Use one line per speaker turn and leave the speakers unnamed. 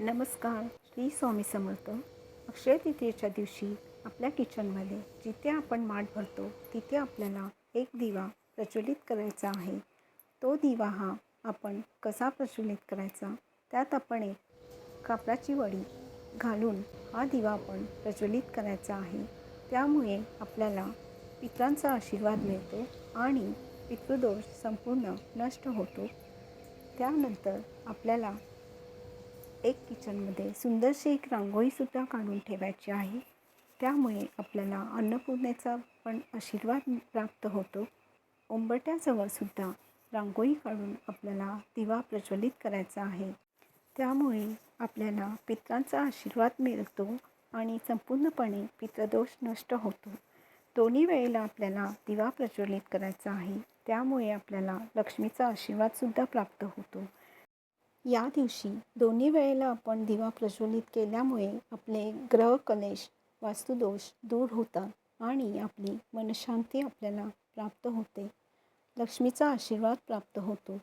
नमस्कार श्री स्वामी समर्थ. अक्षय तृतीयेच्या दिवशी आपल्या किचनमध्ये जिथे आपण माठ भरतो तिथे आपल्याला एक दिवा प्रज्वलित करायचा आहे. तो दिवा हा आपण कसा प्रज्वलित करायचा त्यात आपण एक कापडाची वडी घालून हा दिवा आपण प्रज्वलित करायचा आहे. त्यामुळे आपल्याला पित्रांचा आशीर्वाद मिळतो आणि पितृदोष संपूर्ण नष्ट होतो. त्यानंतर आपल्याला एक किचनमध्ये सुंदरशी एक रांगोळीसुद्धा काढून ठेवायची आहे. त्यामुळे आपल्याला अन्नपूर्णेचा पण आशीर्वाद प्राप्त होतो. उंबरट्याजवळसुद्धा रांगोळी काढून आपल्याला दिवा प्रज्वलित करायचा आहे. त्यामुळे आपल्याला पित्रांचा आशीर्वाद मिळतो आणि संपूर्णपणे पितृदोष नष्ट होतो. दोन्ही वेळेला आपल्याला दिवा प्रज्वलित करायचा आहे. त्यामुळे आपल्याला लक्ष्मीचा आशीर्वादसुद्धा प्राप्त होतो. या दिवशी दोन्ही वेळेला आपण दिवा प्रज्वलित केल्यामुळे आपले ग्रह कलेश वास्तुदोष दूर होतात आणि आपली मनशांती आपल्याला प्राप्त होते. लक्ष्मीचा आशीर्वाद प्राप्त होतो.